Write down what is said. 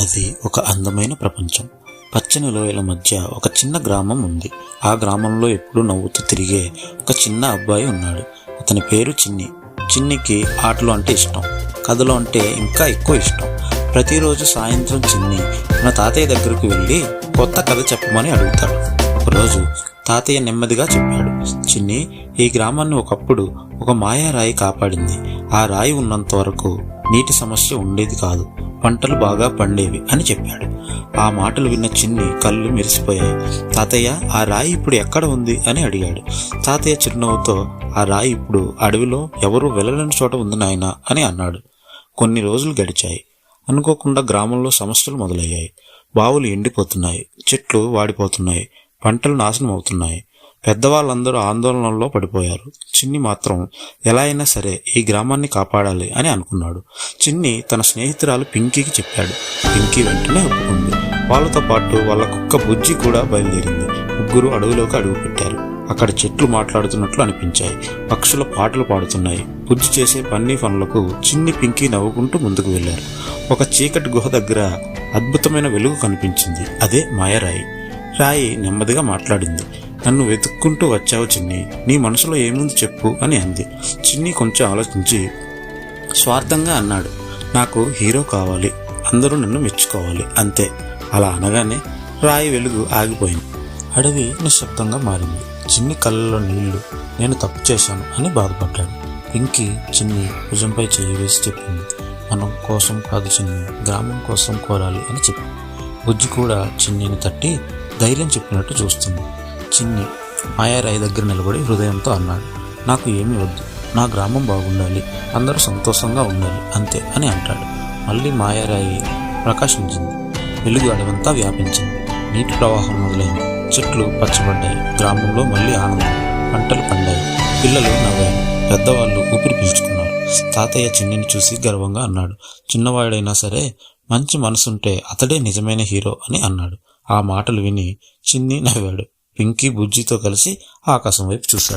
అది ఒక అందమైన ప్రపంచం. పచ్చని లోయల మధ్య ఒక చిన్న గ్రామం ఉంది. ఆ గ్రామంలో ఎప్పుడూ నవ్వుతూ తిరిగే ఒక చిన్న అబ్బాయి ఉన్నాడు. అతని పేరు చిన్ని. చిన్నికి ఆటలు అంటే ఇష్టం. కథలు అంటే ఇంకా ఎక్కువ ఇష్టం. ప్రతిరోజు సాయంత్రం చిన్ని తన తాతయ్య దగ్గరకు వెళ్ళి కొత్త కథ చెప్పమని అడుగుతాడు. ఒకరోజు తాతయ్య నెమ్మదిగా చెప్పాడు చిన్ని ఈ గ్రామాన్ని ఒకప్పుడు ఒక మాయా రాయి కాపాడింది. ఆ రాయి ఉన్నంత వరకు నీటి సమస్య ఉండేది కాదు. పంటలు బాగా పండేవి అని చెప్పాడు. ఆ మాటలు విన్న చిన్ని కళ్ళు మెరిసిపోయాయి. తాతయ్య ఆ రాయి ఇప్పుడు ఎక్కడ ఉంది అని అడిగాడు. తాతయ్య చిరునవ్వుతో ఆ రాయి ఇప్పుడు అడవిలో ఎవరూ వెళ్ళలేని చోట ఉంది నాయనా అని అన్నాడు. కొన్ని రోజులు గడిచాయి. అనుకోకుండా గ్రామంలో సమస్యలు మొదలయ్యాయి. బావులు ఎండిపోతున్నాయి. చెట్లు వాడిపోతున్నాయి. పంటలు నాశనం అవుతున్నాయి పెద్దవాళ్ళందరూ ఆందోళనలో పడిపోయారు. చిన్ని మాత్రం ఎలా అయినా సరే ఈ గ్రామాన్ని కాపాడాలి అని అనుకున్నాడు. చిన్ని తన స్నేహితురాలు పింకీకి చెప్పాడు. పింకీ వెంటనే ఒప్పుకుంది. వాళ్ళతో పాటు వాళ్ళ కుక్క బుజ్జి కూడా బయలుదేరింది. ముగ్గురు అడవిలోకి అడుగు పెట్టారు. అక్కడ చెట్లు మాట్లాడుతున్నట్లు అనిపించాయి. పక్షుల పాటలు పాడుతున్నాయి. బుజ్జి చేసే పన్నీ పనులకు చిన్ని పింకీ నవ్వుకుంటూ ముందుకు వెళ్ళారు ఒక చీకటి గుహ దగ్గర అద్భుతమైన వెలుగు కనిపించింది. అదే మాయరాయి. రాయి నెమ్మదిగా మాట్లాడింది. నన్ను వెతుక్కుంటూ వచ్చావు చిన్ని. నీ మనసులో ఏముంది చెప్పు అని అంది. చిన్ని కొంచెం ఆలోచించి స్వార్థంగా అన్నాడు. నాకు హీరో కావాలి. అందరూ నన్ను మెచ్చుకోవాలి. అంతే. అలా అనగానే రాయి వెలుగు ఆగిపోయింది. అడవి నిశ్శబ్దంగా మారింది. చిన్ని కళ్ళలో నీళ్ళు నేను తప్పు చేశాను అని బాధపడ్డాడు. పింకీ చిన్ని భుజంపై చేయి వేసి చెప్పింది. మనం కోసం కాదు చిన్ని గ్రామం కోసం కోరాలి అని చెప్పింది బుజ్జి కూడా చిన్నిని తట్టి ధైర్యం చెప్పినట్టు చూస్తుంది. చిన్ని మాయారాయి దగ్గర నిలబడి హృదయంతో అన్నాడు. నాకు ఏమీ వద్దు. నా గ్రామం బాగుండాలి. అందరూ సంతోషంగా ఉండాలి. అంతే అని అంటాడు. మళ్ళీ మాయారాయి ప్రకాశించింది. వెలుగు అడవంతా వ్యాపించింది. నీటి ప్రవాహం మొదలైంది. చెట్లు పచ్చబడ్డాయి. గ్రామంలో మళ్ళీ ఆనందం. పంటలు పండాయి. పిల్లలు నవ్వారు పెద్దవాళ్ళు ఊపిరి పీల్చుకున్నారు. తాతయ్య చిన్నిని చూసి గర్వంగా అన్నాడు. చిన్నవాడైనా సరే మంచి మనసుంటే అతడే నిజమైన హీరో అని అన్నాడు. ఆ మాటలు విని చిన్ని నవ్వాడు. పింకీ బుజ్జితో కలిసి ఆకాశం వైపు చూశాడు.